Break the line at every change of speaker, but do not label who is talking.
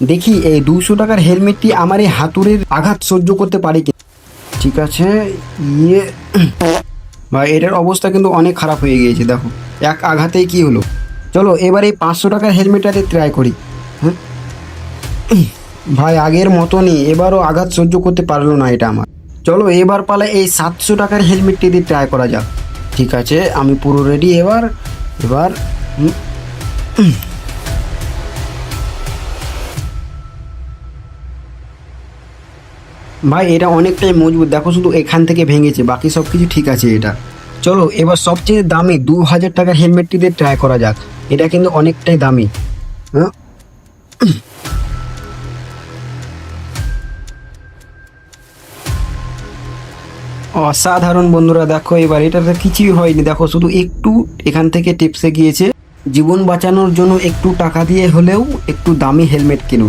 দেখি এই দুশো টাকার হেলমেটটি আমার এই হাতুড়ের আঘাত সহ্য করতে পারে কি? ঠিক আছে ইয়ে ভাই, এটার অবস্থা কিন্তু অনেক খারাপ হয়ে গিয়েছে, দেখো। এক আঘাতেই কি হলো? চলো, এবার এই পাঁচশো টাকার হেলমেটটাতে ট্রাই করি। হ্যাঁ? ভাই, আগের মতনই, এবারও আঘাত সহ্য করতে পারল না এটা আমার। চলো, এবার পালে এই সাতশো টাকার হেলমেটটি দিয়ে ট্রাই করা যাক। ঠিক আছে, আমি পুরো রেডি এবার এবার ভাই, এটা অনেকটাই মজবুত। দেখো শুধু এখান থেকে ভেঙেছে, বাকি সব কিছু ঠিক আছে এটা। চলো, এবার সবচেয়ে দামি দু হাজার টাকার হেলমেটটি দিয়ে ট্রাই করা যাক। এটা কিন্তু অনেকটাই দামি। হ্যাঁ? অসাধারণ বন্ধুরা, দেখো এবার এটাতে কিছুই হয়নি। দেখো শুধু একটু এখান থেকে টিপসে গিয়েছে। জীবন বাঁচানোর জন্য একটু টাকা দিয়ে হলেও একটু দামি হেলমেট কিনুন।